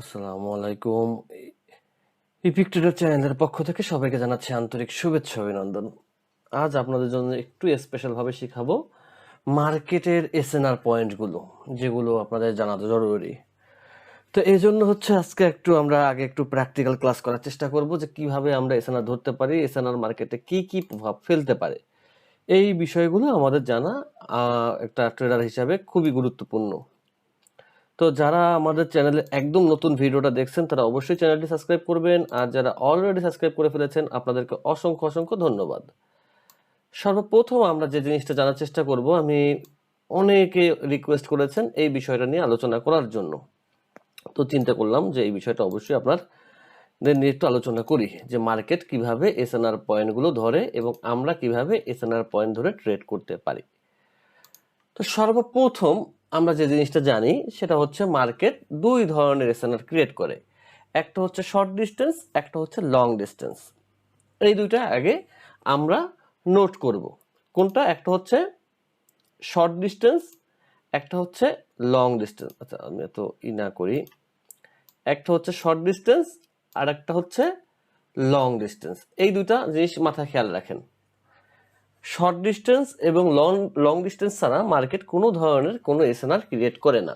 আসসালামু আলাইকুম। ইপিক চ্যানেলের পক্ষ থেকে সবাইকে জানাচ্ছি আন্তরিক শুভেচ্ছা অভিনন্দন। আজ আপনাদের জন্য একটু স্পেশাল ভাবে শিখাবো মার্কেটের এসএনআর পয়েন্টগুলো যেগুলো আপনাদের জানা জরুরি। তো এই জন্য হচ্ছে আজকে একটু আমরা আগে একটু প্র্যাকটিক্যাল ক্লাস করার চেষ্টা করব যে কীভাবে আমরা এসএনআর ধরতে পারি এসএনআর মার্কেটে কি কি প্রভাব ফেলতে পারে। এই বিষয়গুলো আমাদের জানা একটা ট্রেডার হিসাবে খুবই গুরুত্বপূর্ণ। তো যারা আমাদের চ্যানেলে একদম নতুন ভিডিওটা দেখছেন, তারা অবশ্যই চ্যানেলটি সাবস্ক্রাইব করবেন। আর যারা অলরেডি সাবস্ক্রাইব করে ফেলেছেন, আপনাদেরকে অসংখ্য অসংখ্য ধন্যবাদ। সর্বপ্রথম আমরা যে জিনিসটা জানার চেষ্টা করব, আমি অনেকে রিকোয়েস্ট করেছেন এই বিষয়টা নিয়ে আলোচনা করার জন্য। তো চিন্তা করলাম যে এই বিষয়টা অবশ্যই আপনার নিয়ে একটু আলোচনা করি যে মার্কেট কীভাবে এসএনআর পয়েন্টগুলো ধরে এবং আমরা কীভাবে এসএনআর পয়েন্ট ধরে ট্রেড করতে পারি। তো সর্বপ্রথম আমরা যে জিনিসটা জানি, সেটা হচ্ছে মার্কেট দুই ধরনের এসএনআর ক্রিয়েট করে। একটা হচ্ছে শর্ট ডিস্টেন্স একটা হচ্ছে লং ডিস্টেন্স এই দুইটা আগে আমরা নোট করব। কোনটা? একটা হচ্ছে শর্ট ডিস্টেন্স একটা হচ্ছে লং ডিস্টেন্স আচ্ছা আমি তো ই না করি। একটা হচ্ছে শর্ট ডিস্টেন্স আর একটা হচ্ছে লং ডিস্টেন্স এই দুটা জিনিস মাথায় খেয়াল রাখেন। শর্ট ডিস্টেন্স এবং লং লং ডিস্টেন্স ছাড়া মার্কেট কোনো ধরনের কোনো এসএনআর ক্রিয়েট করে না।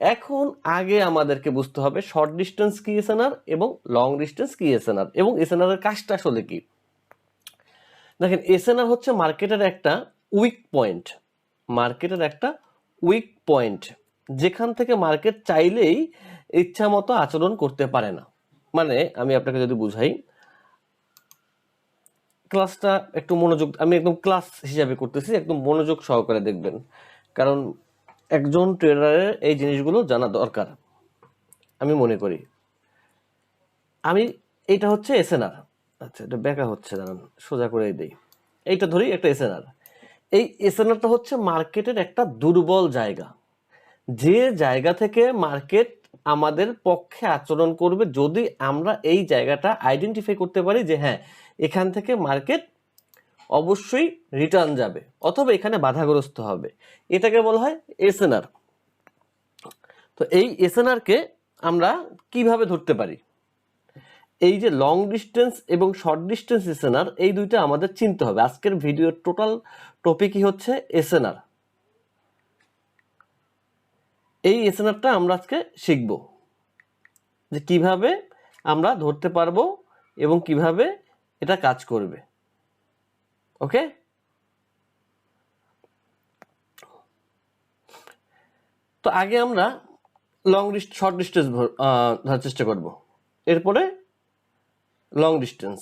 এখন আগে আমাদেরকে বুঝতে হবে শর্ট ডিস্টেন্স কি এসএনআর এবং লং ডিস্টেন্স কি এসএনআর এবং এসএনআর এর কাজটা আসলে কি? দেখেন এসএনআর হচ্ছে মার্কেটের একটা উইক পয়েন্ট মার্কেটের একটা উইক পয়েন্ট যেখান থেকে মার্কেট চাইলেই ইচ্ছা মতো আচরণ করতে পারে না। মানে আমি আপনাকে যদি বুঝাই ক্লাসটা একটু মনোযোগ, আমি একদম ক্লাস হিসাবে করতেছি, একদম মনোযোগ সহকারে দেখবেন। কারণ একজন ট্রেডারের এই জিনিসগুলো জানা দরকার, আমি মনে করি। আমি, এইটা হচ্ছে এসএনআর আচ্ছা এটা বেকা হচ্ছে, দাঁড়ান, সোজা করে দিই। এইটা ধরি একটা এসএনআর এই এসএনআরটা হচ্ছে মার্কেটের একটা দুর্বল জায়গা। যে জায়গা থেকে মার্কেট আমাদের পক্ষে আচরণ করবে যদি আমরা এই জায়গাটা আইডেন্টিফাই করতে পারি যে হ্যাঁ এখান থেকে মার্কেট অবশ্যই রিটার্ন যাবে অথবা এখানে বাধাগ্রস্ত হবে। এটাকে বলা হয় এসএনআর তো এই এসএনআরকে আমরা কীভাবে ধরতে পারি? এই যে লং ডিস্টেন্স এবং শর্ট ডিস্টেন্স এসএনআর এই দুইটা আমাদের চিনতে হবে। আজকের ভিডিওর টোটাল টপিকই হচ্ছে এসএনআর এই এসএনআরটা আমরা আজকে শিখব যে কীভাবে আমরা ধরতে পারব এবং কীভাবে এটা কাজ করবে। ওকে? তো আগে আমরা লং ডিস্ট শর্ট ডিস্টেন্স ধরার চেষ্টা করব। এরপরে লং ডিস্টেন্স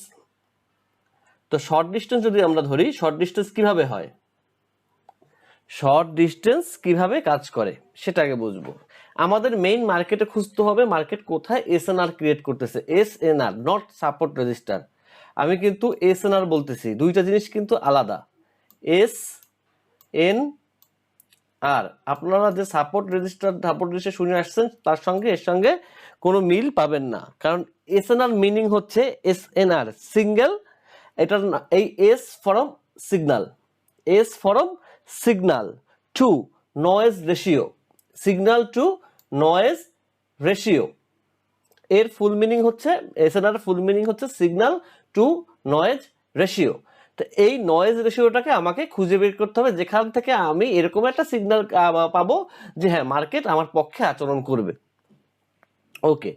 তো শর্ট ডিস্টেন্স যদি আমরা ধরি শর্ট ডিস্টেন্স কীভাবে হয়? শর্ট ডিস্টেন্স কীভাবে কাজ করে, সেটা আগে বুঝব। আমাদের মেইন মার্কেটে খুঁজতে হবে মার্কেট কোথায় এস এন আর ক্রিয়েট করতেছে। S N R not support register আমি কিন্তু এস এন আর বলতেছি, দুইটা জিনিস কিন্তু আলাদা। এস এন আর আপনারা যে সাপোর্ট রেজিস্টার সাপোর্ট রেজিস্টার শুনে আসছেন, তার সঙ্গে, এর সঙ্গে কোনো মিল পাবেন না। কারণ এস এন আর মিনিং হচ্ছে এস এন আর সিঙ্গেল এটার এই S from signal S from signal to noise ratio signal to noise ratio এর ফুল মিনিং হচ্ছে এসএনআর ফুল মিনিং হচ্ছে সিগন্যাল টু নয়েজ রেশিও তো এই নয়েজ রেশিওটাকে আমাকে খুঁজে বের করতে হবে, যেখান থেকে আমি এরকম একটা সিগন্যাল পাবো যে হ্যাঁ মার্কেট আমার পক্ষে আচরণ করবে। ওকে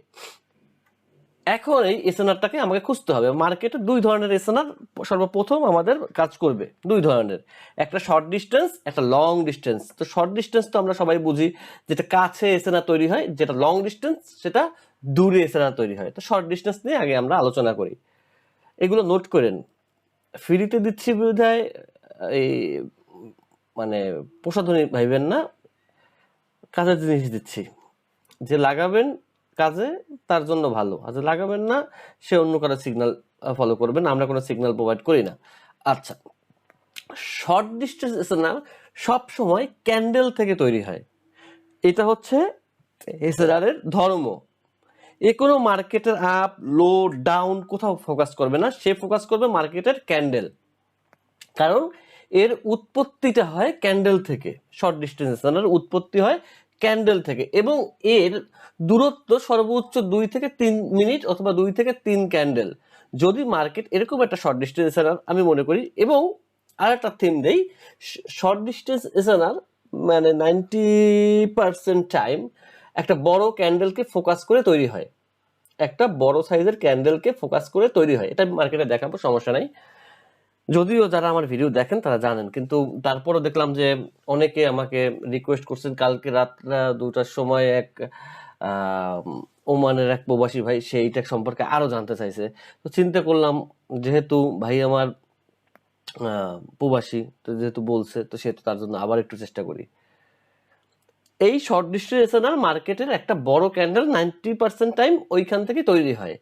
এখন এই এসএনআরটাকে আমাকে খুঁজতে হবে। মার্কেটে দুই ধরনের এসএনআর সর্বপ্রথম আমাদের কাজ করবে। দুই ধরনের। একটা শর্ট ডিস্টেন্স একটা লং ডিস্টেন্স তো শর্ট ডিস্টেন্স তো আমরা সবাই বুঝি যেটা কাছে এসএনআর তৈরি হয়, যেটা লং ডিস্টেন্স সেটা দূরে এসএনআর তৈরি হয়। তো শর্ট ডিস্টেন্স নিয়ে আগে আমরা আলোচনা করি। এগুলো নোট করেন। ফ্রিতে দিচ্ছি বোধহয়, এই মানে প্রসাধনী ভাইবেন না, কাজের জিনিস দিচ্ছি। যে লাগাবেন কাজে তার জন্য ভালো। আর লাগাবেন না, সে অন্য কারও সিগন্যাল ফলো করবেন আমরা কোনো সিগন্যাল প্রোভাইড করি না। আচ্ছা শর্ট ডিস্টেন্স এসএনআর সব সময় ক্যান্ডেল থেকে তৈরি হয়। এটা হচ্ছে এসএনআর এর ধর্ম। এ কোনো মার্কেটের আপ লো ডাউন কোথাও ফোকাস করবে না, সে ফোকাস করবে মার্কেটের ক্যান্ডেল কারণ এর উৎপত্তিটা হয় ক্যান্ডেল থেকে। শর্ট ডিস্টেন্স এর উৎপত্তি হয় ক্যান্ডেল থেকে এবং এর দূরত্ব সর্বোচ্চ দুই থেকে তিন মিনিট অথবা দুই থেকে তিন ক্যান্ডেল। যদি মার্কেট এরকম একটা শর্ট ডিস্টেন্স এসএনআর আমি মনে করি এবং আর একটা থিম দেই শর্ট ডিস্টেন্স এসএনআর মানে নাইনটি পার্সেন্ট টাইম একটা বড় ক্যান্ডেলকে ফোকাস করে তৈরি হয়। একটা বড় সাইজের ক্যান্ডেলকে ফোকাস করে তৈরি হয়। এটা মার্কেটে দেখাবো, সমস্যা নাই। যদিও যারা আমার ভিডিও দেখেন তারা জানেন, কিন্তু তারপরও দেখলাম যে অনেকে আমাকে রিকোয়েস্ট করছেন কালকে রাত দুটার সময় এক ওমানের এক প্রবাসী ভাই সেইটা সম্পর্কে আরও জানতে চাইছে। তো চিন্তা করলাম, যেহেতু ভাই আমার প্রবাসী, তো যেহেতু বলছে, তো সেহেতু তার জন্য আবার একটু চেষ্টা করি। এই শর্ট ডিস্ট্রিবিউশনাল মার্কেটের একটা বড় ক্যান্ডেল নাইনটি পার্সেন্ট টাইম ওইখান থেকে তৈরি হয়।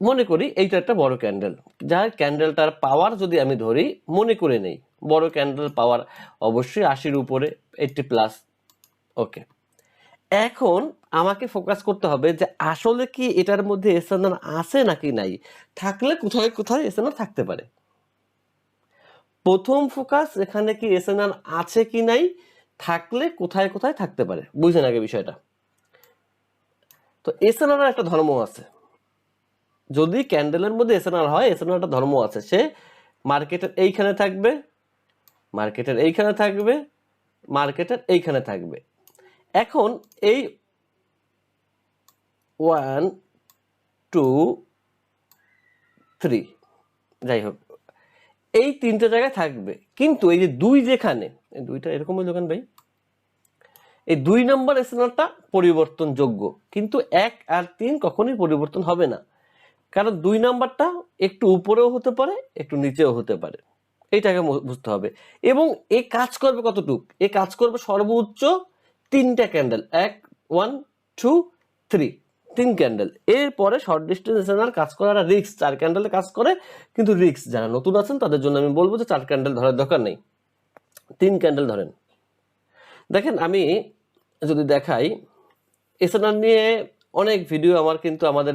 মনে করি এইটা একটা বড় ক্যান্ডেল যার ক্যান্ডেলটার পাওয়ার যদি আমি ধরি, মনে করে নেই। বড় ক্যান্ডেল পাওয়ার অবশ্যই আশির উপরে এইটটি প্লাস ওকে এখন আমাকে ফোকাস করতে হবে যে আসলে কি এটার মধ্যে এসএনআর আছে নাকি নাই? থাকলে কোথায় কোথায় এসএনআর থাকতে পারে? প্রথম ফোকাস এখানে কি এসএনআর আছে কি নাই? থাকলে কোথায় কোথায় থাকতে পারে? বুঝলেন আগে বিষয়টা। তো এসএনআর একটা ধর্ম আছে। যদি ক্যান্ডেলের মধ্যে এসএনআর হয়, এসএনআর একটা ধর্ম আছে। সে মার্কেটের এইখানে থাকবে, মার্কেটের এইখানে থাকবে, মার্কেটের এইখানে থাকবে। এখন এই ওয়ান, টু, থ্রি, যাই হোক, এই তিনটে জায়গায় থাকবে। কিন্তু এই যে দুই যেখানে দুইটা এরকম দোকান ভাই? এই দুই নম্বর এসএনআরটা পরিবর্তনযোগ্য। কিন্তু এক আর তিন কখনোই পরিবর্তন হবে না। কারণ দুই নাম্বারটা একটু উপরেও হতে পারে, একটু নিচেও হতে পারে। এইটাকে বুঝতে হবে। এবং এ কাজ করবে কতটুক? এ কাজ করবে সর্বোচ্চ তিনটা ক্যান্ডেল। এক, ওয়ান, টু, থ্রি। তিন ক্যান্ডেল। এরপরে শর্ট ডিস্টেন্স কাজ করার রিক্স চার ক্যান্ডেলে কাজ করে কিন্তু রিক্স যারা নতুন আছেন তাদের জন্য আমি বলব যে চার ক্যান্ডেল ধরার দরকার নেই। তিন ক্যান্ডেল ধরেন। দেখেন আমি যদি দেখাই এসএনআর নিয়ে অনেক ভিডিও আমার কিন্তু আমাদের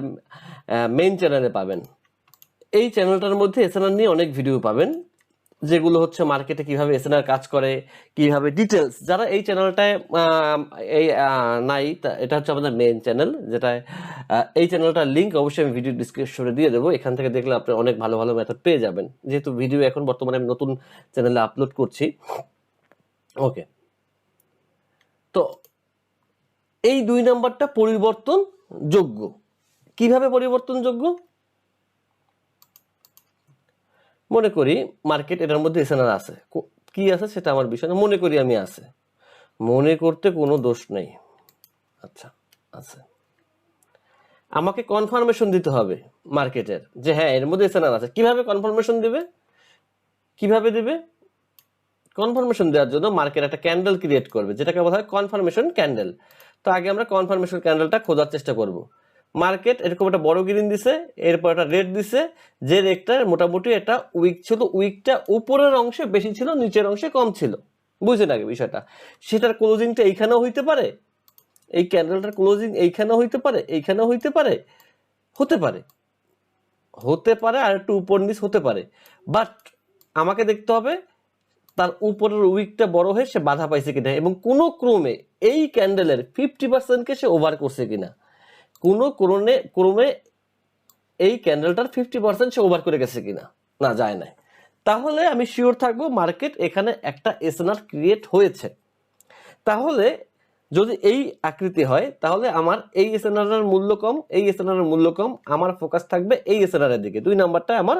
মেইন চ্যানেলে পাবেন। এই চ্যানেলটার মধ্যে এসএনআর নিয়ে অনেক ভিডিও পাবেন, যেগুলো হচ্ছে মার্কেটে কীভাবে এসএনআর কাজ করে, কীভাবে ডিটেলস যারা এই চ্যানেলটায় এই নাই এটা হচ্ছে আমাদের মেইন চ্যানেল যেটা এই চ্যানেলটার লিঙ্ক অবশ্যই আমি ভিডিও ডিসক্রিপশনে দিয়ে দেবো। এখান থেকে দেখলে আপনি অনেক ভালো ভালো মেথড পেয়ে যাবেন। যেহেতু ভিডিও এখন বর্তমানে আমি নতুন চ্যানেলে আপলোড করছি। ওকে তো এই দুই নাম্বারটা পরিবর্তন যোগ্য। কীভাবে পরিবর্তনযোগ্য মনে করি মার্কেট এটার মধ্যে এসএনআর আছে। কো- আছে সেটা আমার বিষয় মনে করি আমি আছে। মনে করতে কোনো দোষ নেই। আচ্ছা আছে। আমাকে কনফার্মেশন দিতে হবে মার্কেটের যে হ্যাঁ এর মধ্যে এসএনআর আছে। কীভাবে কনফার্মেশন দিবে? কীভাবে দিবে? কনফার্মেশন দেওয়ার জন্য মার্কেট একটা ক্যান্ডেল ক্রিয়েট করবে, যেটাকে বলা হয় কনফার্মেশন ক্যান্ডেল তো আগে আমরা কনফার্মেশন ক্যান্ডেলটা খোঁজার চেষ্টা করব। মার্কেট এরকম একটা বড় গ্রিন দিছে, এরপর একটা রেড দিছে, যে রেডটা মোটামুটি একটা উইক ছিল উইকটা উপরের অংশে বেশি ছিল, নিচের অংশে কম ছিল। বুঝলেন আগে বিষয়টা? সেটার ক্লোজিংটা এইখানেও হইতে পারে, এই ক্যান্ডেলটার ক্লোজিং এইখানেও হইতে পারে, এইখানেও হইতে পারে, হতে পারে। হতে পারে আর একটু উপর নিচ হতে পারে। বাট আমাকে দেখতে হবে তার উপরের উইকটা বড় হয়ে সে বাধা পাইছে কিনা এবং কোনো ক্রমে এই ক্যান্ডেলের ফিফটি পার্সেন্টকে সে ওভার করছে কিনা? কোনো ক্রমে ক্রমে এই ক্যান্ডেলটার ফিফটি পার্সেন্ট সে ওভার করে গেছে কিনা? না, যায় না তাহলে আমি শিওর থাকব মার্কেট এখানে একটা এসএনআর ক্রিয়েট হয়েছে। তাহলে যদি এই আকৃতি হয়, তাহলে আমার এই এসএনআর মূল্য কম, এই এসএনআর মূল্য কম, আমার ফোকাস থাকবে এই এসএনআর দিকে। দুই নাম্বারটা আমার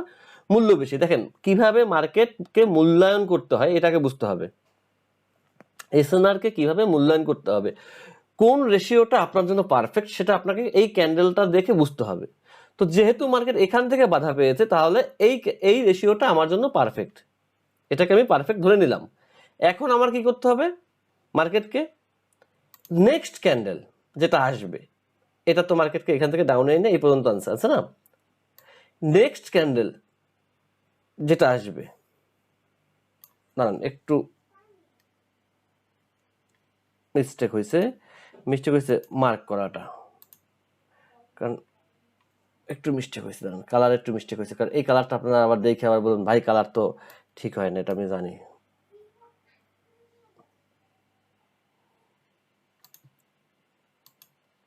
মূল্য বেশি। দেখেন, কীভাবে মার্কেটকে মূল্যায়ন করতে হয় এটাকে বুঝতে হবে। এসএনআর কে কীভাবে মূল্যায়ন করতে হবে? কোন রেশিওটা আপনার জন্য পারফেক্ট সেটা আপনাকে এই ক্যান্ডেলটা দেখে বুঝতে হবে। তো যেহেতু মার্কেট এখান থেকে বাধা পেয়েছে, তাহলে এই এই রেশিওটা আমার জন্য পারফেক্ট এটাকে আমি পারফেক্ট ধরে নিলাম। এখন আমার কি করতে হবে? মার্কেটকে নেক্সট ক্যান্ডেল যেটা আসবে, এটা তো মার্কেটকে এখান থেকে ডাউনে এনে এই পর্যন্ত আনসার আছে না? নেক্সট ক্যান্ডেল যেটা আসবে। দাঁড়ান, একটু মিস্টেক হয়েছে। মিস্টেক হয়েছে মার্ক করাটা। কারণ একটু মিস্টেক হয়েছে, দাঁড়ান কালার একটু মিস্টেক হয়েছে। কারণ এই কালারটা আপনারা আবার দেখে আবার বলুন, ভাই কালার তো ঠিক হয় না, এটা আমি জানি।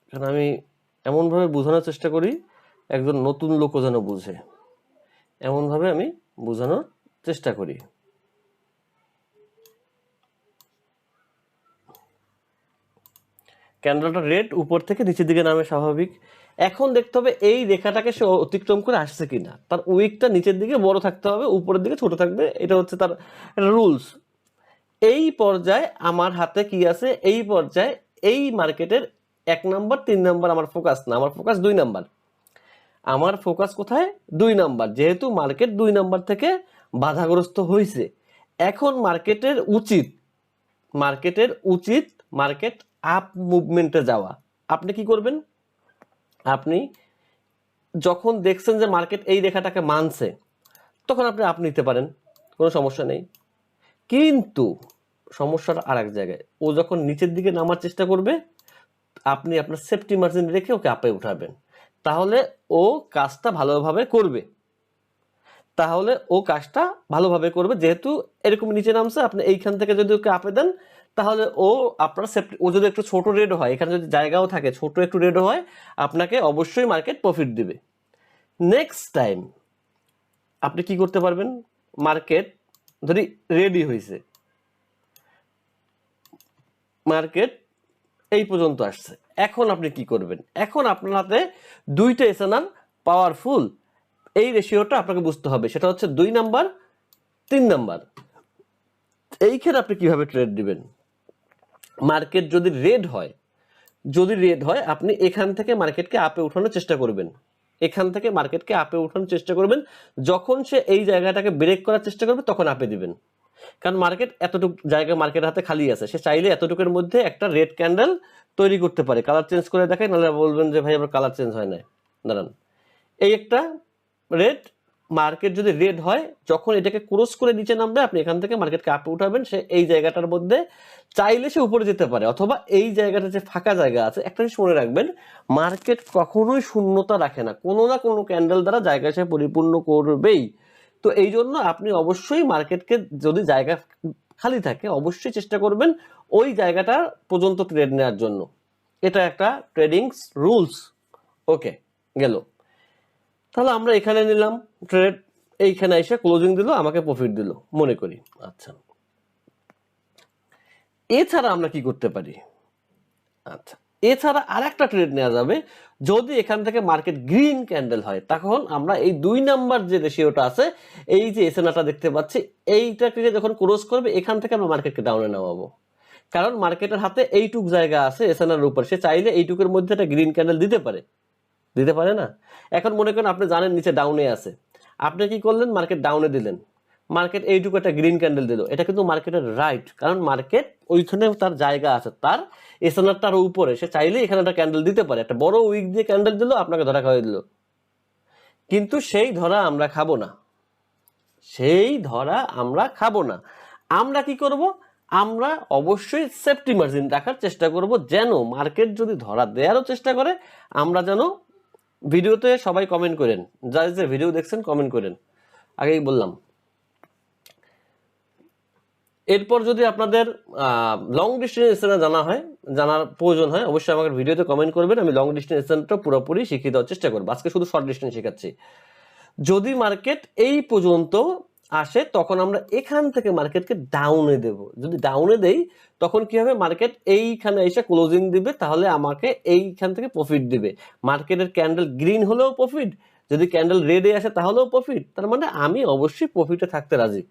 কারণ আমি এমনভাবে বোঝানোর চেষ্টা করি, একজন নতুন লোকও যেন বুঝে। এমনভাবে আমি বোঝানোর চেষ্টা করি। ক্যান্ডেলটা রেড উপর থেকে নিচের দিকে নামে স্বাভাবিক। এখন দেখতে হবে এই রেখাটাকে সে অতিক্রম করে আসছে কিনা। তার উইকটা নিচের দিকে বড় থাকতে হবে, উপরের দিকে ছোট থাকবে, এটা হচ্ছে তার রুলস। এই পর্যায়ে আমার হাতে কি আছে? এই পর্যায়ে এই মার্কেটের এক নাম্বার, তিন নাম্বার, আমার ফোকাস না, আমার ফোকাস দুই নাম্বার। আমার ফোকাস কোথায়? দুই নাম্বার যেহেতু মার্কেট দুই নাম্বার থেকে বাধাগ্রস্ত হয়েছে এখন মার্কেটের উচিত মার্কেটের উচিত মার্কেট আপ মুভমেন্টে যাওয়া। আপনি কি করবেন? আপনি যখন দেখছেন যে মার্কেট এই রেখাটাকে মানছে, তখন আপনি আপ নিতে পারেন, কোনো সমস্যা নেই। কিন্তু সমস্যাটা আর এক জায়গায়, ও যখন নিচের দিকে নামার চেষ্টা করবে, আপনি আপনার সেফটি মার্জিন রেখে ওকে আপে উঠাবেন। তাহলে ও কাজটা ভালোভাবে করবে। তাহলে ও কাজটা ভালোভাবে করবে। যেহেতু এরকম নিচে নামছে, আপনি এইখান থেকে যদি ওকে আপে দেন, তাহলে ও আপনার সেফটি ও যদি একটু ছোট রেড হয়, এখানে যদি জায়গাও থাকে, ছোট একটু রেড হয়, আপনাকে অবশ্যই মার্কেট প্রফিট দিবে। নেক্সট টাইম আপনি কি করতে পারবেন? মার্কেট ধরি রেডি হয়েছে মার্কেট এই পর্যন্ত আসছে। এখন আপনি কি করবেন? এখন আপনার হাতে দুইটা এসএনআর পাওয়ারফুল এই রেশিওটা আপনাকে বুঝতে হবে। সেটা হচ্ছে দুই নাম্বার, তিন নাম্বার। এইখানে আপনি কীভাবে ট্রেড দিবেন? মার্কেট যদি রেড হয়, যদি রেড হয়, আপনি এখান থেকে মার্কেটকে আপে উঠানোর চেষ্টা করবেন। এখান থেকে মার্কেটকে আপে উঠানোর চেষ্টা করবেন। যখন সে এই জায়গাটাকে ব্রেক করার চেষ্টা করবে, তখন আপে দিবেন। কারণ মার্কেট এতটুকু জায়গা মার্কেটের হাতে খালি আছে। সে চাইলে এতটুকুর মধ্যে একটা রেড ক্যান্ডেল তৈরি করতে পারে। কালার চেঞ্জ করে দেখে নাহলে বলবেন যে, ভাই আমার কালার চেঞ্জ হয় না দাঁড়ান। এই একটা রেড মার্কেট যদি রেড হয়, যখন এটাকে ক্রস করে নিচে নামবে, আপনি এখান থেকে মার্কেটকে আপে উঠাবেন। সে এই জায়গাটার মধ্যে চাইলে সে উপরে যেতে পারে। অথবা এই জায়গাটা যে ফাঁকা জায়গা আছে, একটা জিনিস মনে রাখবেন মার্কেট কখনোই শূন্যতা রাখে না। কোনো না কোনো ক্যান্ডেল দ্বারা জায়গা সে পরিপূর্ণ করবেই। তো এই জন্য আপনি অবশ্যই মার্কেটকে যদি জায়গা খালি থাকে, অবশ্যই চেষ্টা করবেন ওই জায়গাটা পর্যন্ত ট্রেড নেওয়ার জন্য। এটা একটা ট্রেডিং রুলস ওকে গেল। তাহলে আমরা এখানে নিলাম ট্রেড এইখানে এসে ক্লোজিং দিল, আমাকে প্রফিট দিল, মনে করি। আচ্ছা। এছাড়া আমরা কি করতে পারি? আচ্ছা এছাড়া আর একটা ট্রেড নেওয়া যাবে, যদি এখান থেকে মার্কেট গ্রিন ক্যান্ডেল হয়, তখন আমরা এই দুই নাম্বার যে রেশিওটা আছে, এই যে এসেনাটা দেখতে পাচ্ছি এইটাকে যখন ক্রস করবে, এখান থেকে আমরা মার্কেটকে ডাউনে নামাবো। কারণ মার্কেটের হাতে এইটুক জায়গা আছে এসেনার উপর, সে চাইলে এইটুকের মধ্যে একটা গ্রিন ক্যান্ডেল দিতে পারে। দিতে পারে না? এখন মনে করেন আপনি জানেন নিচে ডাউনে আছে। আপনি কি করলেন? মার্কেট ডাউনে দিলেন। মার্কেট এইটুকু একটা গ্রিন ক্যান্ডেল দিল। এটা কিন্তু মার্কেটের রাইট কারণ মার্কেট ওইখানে তার জায়গা আছে। তার এসএনআরটার উপরে, সে চাইলে এখানে একটা ক্যান্ডেল দিতে পারে। একটা বড় উইক দিয়ে ক্যান্ডেল দিল, আপনাকে ধরা খাওয়াই দিল। কিন্তু সেই ধরা আমরা খাব না। সেই ধরা আমরা খাব না। আমরা কি করব? আমরা অবশ্যই সেফটি মার্জিন রাখার চেষ্টা করব। যেন মার্কেট যদি ধরা দেওয়ারও চেষ্টা করে, আমরা যেন ভিডিওতে সবাই কমেন্ট করেন। যা যে ভিডিও দেখছেন কমেন্ট করেন। আগেই বললাম। এরপর যদি আপনাদের লং ডিস্টেন্স জানা হয়, জানার প্রয়োজন হয়, অবশ্যই আমাকে ভিডিওতে কমেন্ট করবেন, আমি লং ডিস্টেন্স ডিস্টেন্সটা পুরোপুরি শিখিয়ে দেওয়ার চেষ্টা করব। আজকে শুধু শর্ট ডিস্টেন্স শেখাচ্ছি। যদি মার্কেট এই পর্যন্ত আসে, তখন আমরা এখান থেকে মার্কেটকে ডাউনে দেব। যদি ডাউনে দেই, তখন কি হবে? মার্কেট এইখানে এসে ক্লোজিং দিবে, তাহলে আমাকে এইখান থেকে প্রফিট দিবে। মার্কেটের ক্যান্ডেল গ্রিন হলেও প্রফিট যদি ক্যান্ডেল রেডে আসে, তাহলেও প্রফিট তার মানে আমি অবশ্যই প্রফিটে থাকতে রাজি।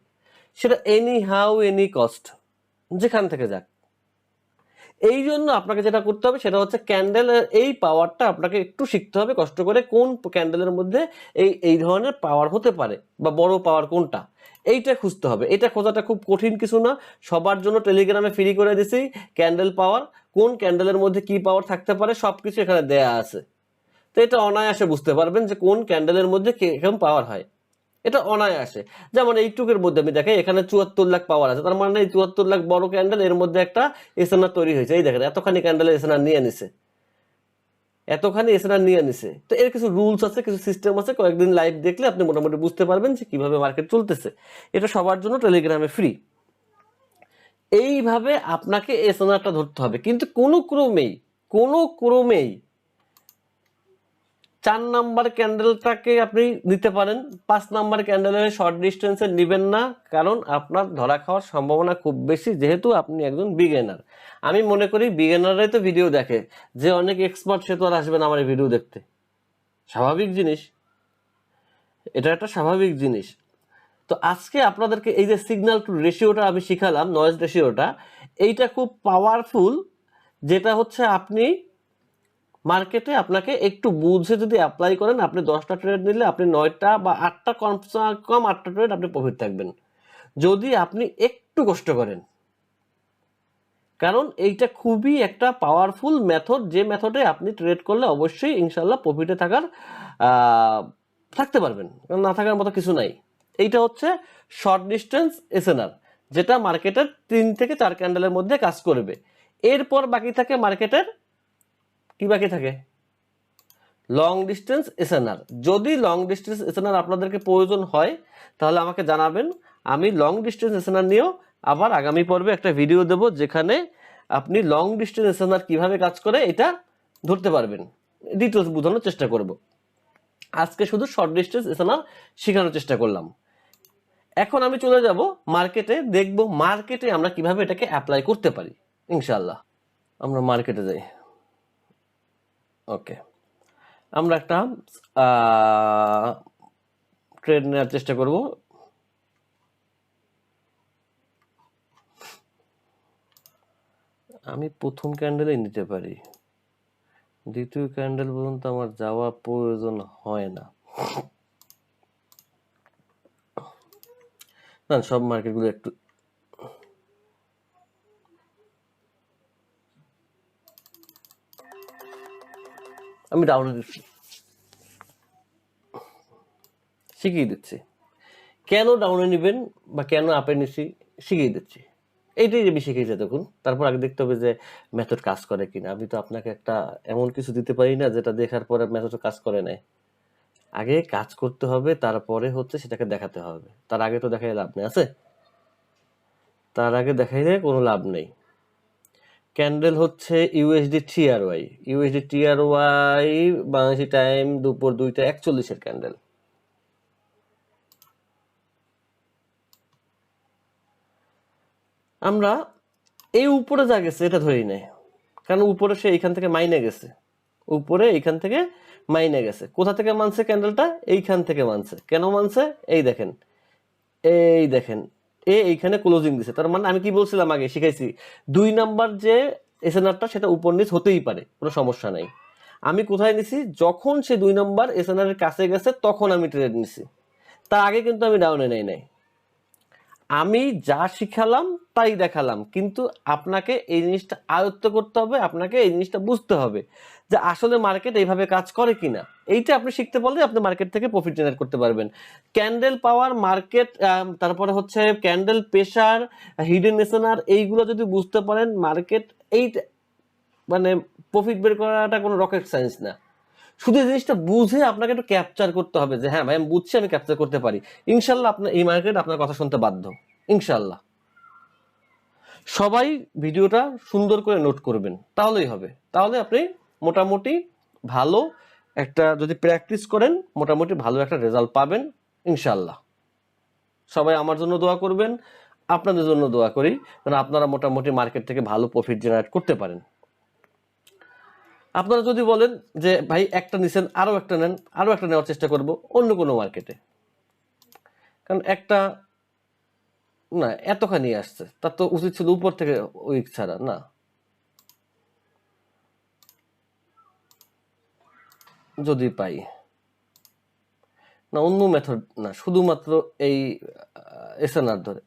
সেটা এনি হাউ এনি কস্ট যেখান থেকে যাক। এই জন্য আপনাকে যেটা করতে হবে, সেটা হচ্ছে ক্যান্ডেলের এই পাওয়ারটা আপনাকে একটু শিখতে হবে, কষ্ট করে কোন ক্যান্ডেলের মধ্যে এই এই ধরনের পাওয়ার হতে পারে, বা বড় পাওয়ার কোনটা। এইটা খুঁজতে হবে। এটা খোঁজাটা খুব কঠিন কিছু না। সবার জন্য টেলিগ্রামে ফ্রি করে দিছি ক্যান্ডেল পাওয়ার কোন ক্যান্ডেলের মধ্যে কি পাওয়ার থাকতে পারে সব কিছু এখানে দেয়া আছে। তো এটা অনায়াসে বুঝতে পারবেন যে কোন ক্যান্ডেলের মধ্যে কীরকম পাওয়ার হয়। এটা অনায়াসে। যেমন এইটুকের মধ্যে আমি দেখাই, এখানে চুয়াত্তর লাখ পাওয়ার আছে। তার মানে এই চুয়াত্তর লাখ বড় ক্যান্ডেল এর মধ্যে একটা এসএনআর তৈরি হয়েছে। এই দেখেন, এতখানি ক্যান্ডেল এসএনআর নিয়ে নিছে। এতখানি এসএনআর নিয়ে নিছে। তো এর কিছু রুলস আছে, কিছু সিস্টেম আছে। কয়েকদিন লাইভ দেখলে আপনি মোটামুটি বুঝতে পারবেন যে কীভাবে মার্কেট চলতেছে। এটা সবার জন্য টেলিগ্রামে ফ্রি এইভাবে আপনাকে এসএনআরটা ধরতে হবে। কিন্তু কোনো ক্রমেই কোনো ক্রমেই চার নাম্বার ক্যান্ডেলটাকে আপনি নিতে পারেন। পাঁচ নাম্বার ক্যান্ডেলের শর্ট ডিস্টেন্সে নেবেন না, কারণ আপনার ধরা খাওয়ার সম্ভাবনা খুব বেশি, যেহেতু আপনি একজন বিগেনার আমি মনে করি বিগেনাররাই তো ভিডিও দেখে। যে অনেক এক্সপার্ট সে তো আর আসবে না আমার ভিডিও দেখতে। স্বাভাবিক জিনিস। এটা একটা স্বাভাবিক জিনিস। তো আজকে আপনাদেরকে এই যে সিগন্যাল টু রেশিওটা আমি শিখালাম নয়েজ রেশিওটা এইটা খুব পাওয়ারফুল যেটা হচ্ছে আপনি মার্কেটে আপনাকে একটু বুঝে যদি অ্যাপ্লাই করেন, আপনি দশটা ট্রেড নিলে আপনি নয়টা বা আটটা কম কম আটটা ট্রেড আপনি প্রফিট থাকবেন। যদি আপনি একটু কষ্ট করেন। কারণ এইটা খুবই একটা পাওয়ারফুল মেথড যে মেথডে আপনি ট্রেড করলে অবশ্যই ইনশাল্লাহ প্রফিটে থাকার থাকতে পারবেন। কারণ না থাকার মতো কিছু নাই। এইটা হচ্ছে শর্ট ডিস্টেন্স এসএনআর যেটা মার্কেটের তিন থেকে চার ক্যান্ডেলের মধ্যে কাজ করবে। এরপর বাকি থাকে মার্কেটের কি বাকি থাকে? লং ডিস্টেন্স এসএনআর যদি লং ডিস্টেন্স এসএনআর আপনাদেরকে প্রয়োজন হয়, তাহলে আমাকে জানাবেন। আমি লং ডিস্টেন্স এসএনআর নিয়েও আবার আগামী পর্বে একটা ভিডিও দেব যেখানে আপনি লং ডিস্টেন্স এসএনআর কীভাবে কাজ করে এটা ধরতে পারবেন। ডিটেলস বোঝানোর চেষ্টা করব। আজকে শুধু শর্ট ডিস্টেন্স এসএনআর শেখানোর চেষ্টা করলাম। এখন আমি চলে যাব মার্কেটে দেখব মার্কেটে আমরা কীভাবে এটাকে অ্যাপ্লাই করতে পারি ইনশাল্লাহ আমরা মার্কেটে যাই। ওকে আমরা একটা ট্রেড নেওয়ার চেষ্টা করব। আমি প্রথম ক্যান্ডেলেই নিতে পারি। দ্বিতীয় ক্যান্ডেল পর্যন্ত আমার যাওয়া প্রয়োজন হয় না। না, সব মার্কেটগুলো একটু আমি ডাউনে দিচ্ছি। শিখিয়ে দিচ্ছি। কেন ডাউনে নেবেন বা কেন আপে নিচ্ছি শিখিয়ে দিচ্ছি। এইটাই আমি শিখেছি দেখুন। তারপর আগে দেখতে হবে যে মেথড কাজ করে কিনা। আমি তো আপনাকে একটা এমন কিছু দিতে পারি না, যেটা দেখার পরে মেথড কাজ করে নাই আগে কাজ করতে হবে, তারপরে হচ্ছে সেটাকে দেখাতে হবে। তার আগে তো দেখাই লাভ নেই, আছে? তার আগে দেখাইলে কোনো লাভ নেই। ক্যান্ডেল হচ্ছে USD TRY USD TRY Bangladeshi time দুপুর দুইটা একচল্লিশের ক্যান্ডেল। আমরা এই উপরে যা গেছে, এটা ধরেই নেই। কারণ উপরে সে এইখান থেকে মাইনে গেছে। উপরে এইখান থেকে মাইনে গেছে। কোথা থেকে মানছে ক্যান্ডেলটা? এইখান থেকে মানছে। কেন মানছে? এই দেখেন। এই দেখেন। এ এইখানে ক্লোজিং দিছে। তার মানে আমি কি বলছিলাম আগে? শিখাইছি। দুই নাম্বার যে এসএনআরটা সেটা উপর নিচ হতেই পারে, কোনো সমস্যা নাই। আমি কোথায় নিছি? যখন সে দুই নাম্বার এসএনআর এর কাছে গেছে, তখন আমি ট্রেড নিছি। তার আগে কিন্তু আমি ডাউনে নেই নাই। আমি যা শিখালাম, তাই দেখালাম। কিন্তু আপনাকে এই জিনিসটা আয়ত্ত করতে হবে, আপনাকে এই জিনিসটা বুঝতে হবে যে আসলে মার্কেট এইভাবে কাজ করে কিনা। এইটা আপনি শিখতে পারলে আপনি মার্কেট থেকে প্রফিট জেনারেট করতে পারবেন। ক্যান্ডেল পাওয়ার মার্কেট তারপরে হচ্ছে ক্যান্ডেল প্রেশার হিডেন নেশনার এইগুলো যদি বুঝতে পারেন মার্কেট এই মানে প্রফিট বের করাটা কোনো রকেট সায়েন্স না। শুধু জিনিসটা বুঝে আপনাকে একটু ক্যাপচার করতে হবে যে হ্যাঁ ভাই, আমি বুঝছি, আমি ক্যাপচার করতে পারি। ইনশাল্লাহ আপনার, এই মার্কেট আপনার কথা শুনতে বাধ্য। ইনশাল্লাহ। সবাই ভিডিওটা সুন্দর করে নোট করবেন। তাহলেই হবে। তাহলে আপনি মোটামুটি ভালো একটা, যদি প্র্যাকটিস করেন, মোটামুটি ভালো একটা রেজাল্ট পাবেন, ইনশাল্লাহ। সবাই আমার জন্য দোয়া করবেন, আপনাদের জন্য দোয়া করি কারণ আপনারা মোটামুটি মার্কেট থেকে ভালো প্রফিট জেনারেট করতে পারেন। আপনারা যদি বলেন যে ভাই একটা নিছেন আরও একটা নেন আরও একটা নেওয়ার চেষ্টা করব অন্য কোনো মার্কেটে কারণ একটা না এতখানি আসছে তার তো উচিত ছিল উপর থেকে উইক ছাড়া না। যদি পাই। না অন্য মেথড না শুধুমাত্র এই এসএনআর ধরে।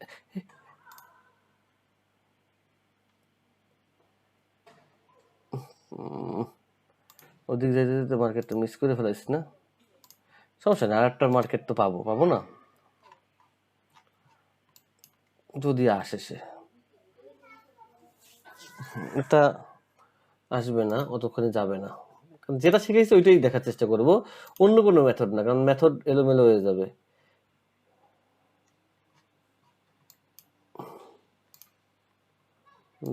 উম, ওদিক যেতে যেতে মার্কেটটা মিস করে ফেলাইছি না? সমস্যা নেই আর একটা মার্কেট তো পাবো পাবো না? যদি আসে সে। এটা আসবে না, অতক্ষণে যাবে না। কারণ যেটা শিখেছি ওইটাই দেখার চেষ্টা করব। অন্য কোনো মেথড না, কারণ মেথড এলোমেলো হয়ে যাবে।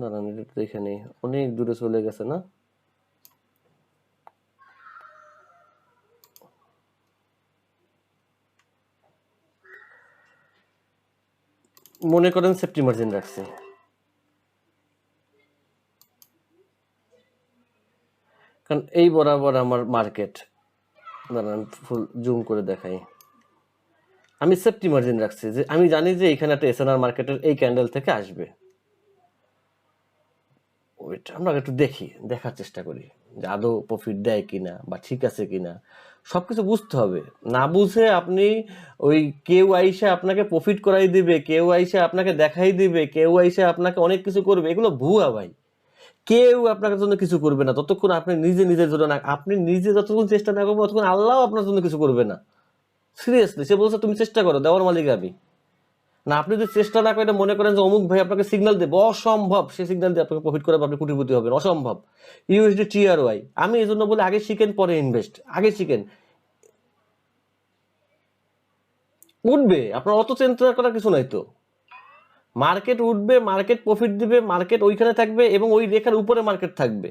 দাঁড়ান, এটা তো দেখে নেই অনেক দূরে চলে গেছে না? মনে করেন সেফটি মার্জিন রাখছি। কারণ এই বরাবর আমার মার্কেট ফুল জুম করে দেখাই। আমি সেফটি মার্জিন রাখছি যে, আমি জানি যে এখানে একটা এসএনআর মার্কেটের এই ক্যান্ডেল থেকে আসবে। আমরা একটু দেখি, দেখার চেষ্টা করি যে আদৌ প্রফিট দেয় কিনা বা ঠিক আছে কিনা। সবকিছু বুঝতে হবে। না বুঝে আপনি ওই কেউ আইসে আপনাকে প্রফিট করাই দিবে, কেউ আইসে আপনাকে দেখাই দিবে, কেউ আইসে আপনাকে অনেক কিছু করবে, এগুলো ভুয়া ভাই। কেউ আপনার জন্য কিছু করবে না। ততক্ষণ আপনি নিজে নিজের জন্য না, আপনি নিজে যতক্ষণ চেষ্টা না করবেন, ততক্ষণ আল্লাহ আপনার জন্য কিছু করবে না। সিরিয়াসলি সে বলছে, তুমি চেষ্টা করো, দেওয়ার মালিক আমি। না, আপনি যদি চেষ্টা না করে মনে করেন যে অমুক ভাই আপনাকে সিগন্যাল দেবে, অসম্ভব। সে সিগন্যাল দিয়ে আপনাকে প্রফিট করে আপনি কোটিপতি হবেন, অসম্ভব। ইউএসডি টিআর ওয়াই আমি এই জন্য বলি, আগে শিখেন, পরে ইনভেস্ট আগে শিখেন। উঠবে, আপনার অত চিন্তা করার কিছু নাই তো। মার্কেট উঠবে, মার্কেট প্রফিট দিবে, মার্কেট ওইখানে থাকবে এবং ওই রেখার উপরে মার্কেট থাকবে।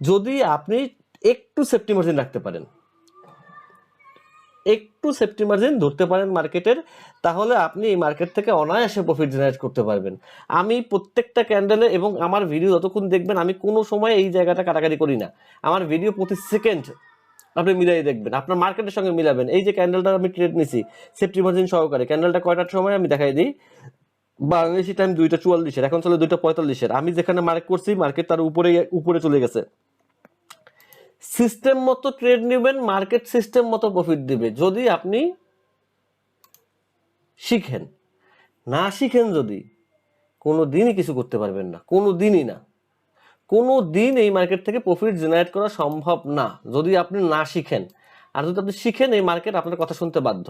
যদি আপনি একটু সেফটি মার্জিন রাখতে পারেন। একটু সেফটি মার্জিন ধরতে পারেন মার্কেটের তাহলে আপনি এই মার্কেট থেকে অনায়াসে প্রফিট জেনারেট করতে পারবেন। আমি প্রত্যেকটা ক্যান্ডেলে এবং আমার ভিডিও যতক্ষণ দেখবেন, আমি কোনো সময় এই জায়গাটা কাটাকাটি করি না। আমার ভিডিও প্রতি সেকেন্ড আপনি মিলাই দেখবেন, আপনার মার্কেটের সঙ্গে মিলাবেন। এই যে ক্যান্ডেলটা আমি ট্রেড নিছি সেফটি মার্জিন সহকারে। ক্যান্ডেলটা কয়টার সময় আমি দেখাই দিই? বাংলাদেশি টাইম দুইটা চুয়াল্লিশের, এখন চলে দুইটা পঁয়তাল্লিশের। আমি যেখানে মার্ক করছি মার্কেট তার উপরে উপরে চলে গেছে। সিস্টেম মতো ট্রেড নেবেন মার্কেট সিস্টেম মতো প্রফিট দিবে। যদি আপনি শিখেন, না শিখেন যদি, কোনো দিনই কিছু করতে পারবেন না, কোনো দিনই না। কোনো দিন এই মার্কেট থেকে প্রফিট জেনারেট করা সম্ভব না, যদি আপনি না শিখেন। আর যদি আপনি শিখেন এই মার্কেট আপনার কথা শুনতে বাধ্য।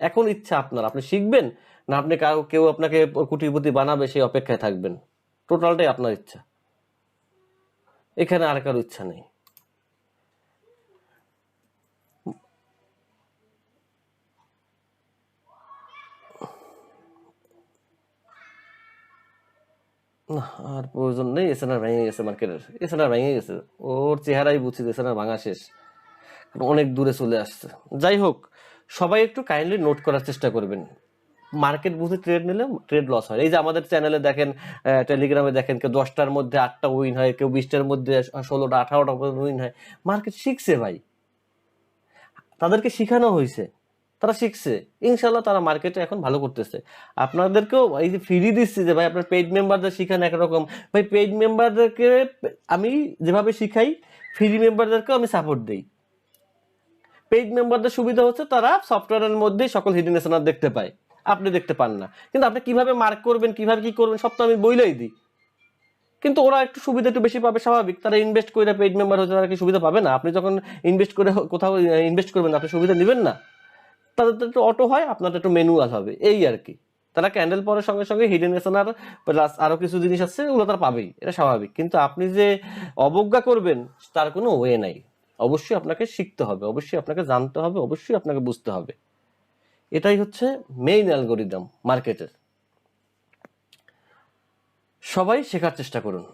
এখন ইচ্ছা আপনার, আপনি শিখবেন, না আপনি কারও কেউ আপনাকে কুটিপতি বানাবে, সেই অপেক্ষায় থাকবেন। টোটালটাই আপনার ইচ্ছা। এখানে আর কারও ইচ্ছা নেই। আর প্রয়োজন নেই এসএনআর ভেঙে গেছে মার্কেটের এসএনআর ভেঙে গেছে। ওর চেহারাই বুঝছি এসএনআর ভাঙা শেষ। অনেক দূরে চলে আসছে। যাই হোক, সবাই একটু কাইন্ডলি নোট করার চেষ্টা করবেন। মার্কেট বুঝে ট্রেড নিলে ট্রেড লস হয়। এই যে আমাদের চ্যানেলে দেখেন টেলিগ্রামে দেখেন, কেউ দশটার মধ্যে আটটা উইন হয়, কেউ বিশটার মধ্যে ষোলোটা, আঠারোটা উইন হয়। মার্কেট শিখছে ভাই। তাদেরকে শিখানো হয়েছে। তারা শিখছে। ইনশাল্লাহ তারা মার্কেটে এখন ভালো করতেছে। আপনাদেরকেও এই যে ফ্রি দিচ্ছি যে ভাই, আপনার পেইড মেম্বারদের শিখান একরকম। ভাই পেইড মেম্বারদেরকে আমি যেভাবে শিখাই ফ্রি মেম্বারদেরকেও আমি সাপোর্ট দিই। পেইড মেম্বারদের সুবিধা হচ্ছে তারা সফটওয়্যারের মধ্যেই সকল হিডেন এসেনার দেখতে পায়। আপনি দেখতে পান না। কিন্তু আপনি কীভাবে মার্ক করবেন, কীভাবে কি করবেন, সব তো আমি বইলাই দিই। কিন্তু ওরা একটু সুবিধা একটু বেশি পাবে, স্বাভাবিক। তারা ইনভেস্ট করে পেইড মেম্বার হচ্ছে তারা কি সুবিধা পাবে না? আপনি যখন ইনভেস্ট করে কোথাও ইনভেস্ট করবেন, আপনি সুবিধা নেবেন না? তাদের তো একটু অটো হয় আপনার একটু ম্যানুয়াল হবে, এই আর কি। তারা ক্যান্ডেল পরের সঙ্গে সঙ্গে হিডেন এসেনার প্লাস আরও কিছু জিনিস আছে, ওগুলো তারা পাবেই, এটা স্বাভাবিক। কিন্তু আপনি যে অবজ্ঞা করবেন, তার কোনো ওয়ে নাই। অবশ্যই আপনাকে শিখতে হবে, অবশ্যই আপনাকে জানতে হবে, অবশ্যই আপনাকে বুঝতে হবে। এটাই হচ্ছে মেইন অ্যালগোরিদম মার্কেটের সবাই শেখার চেষ্টা করুন।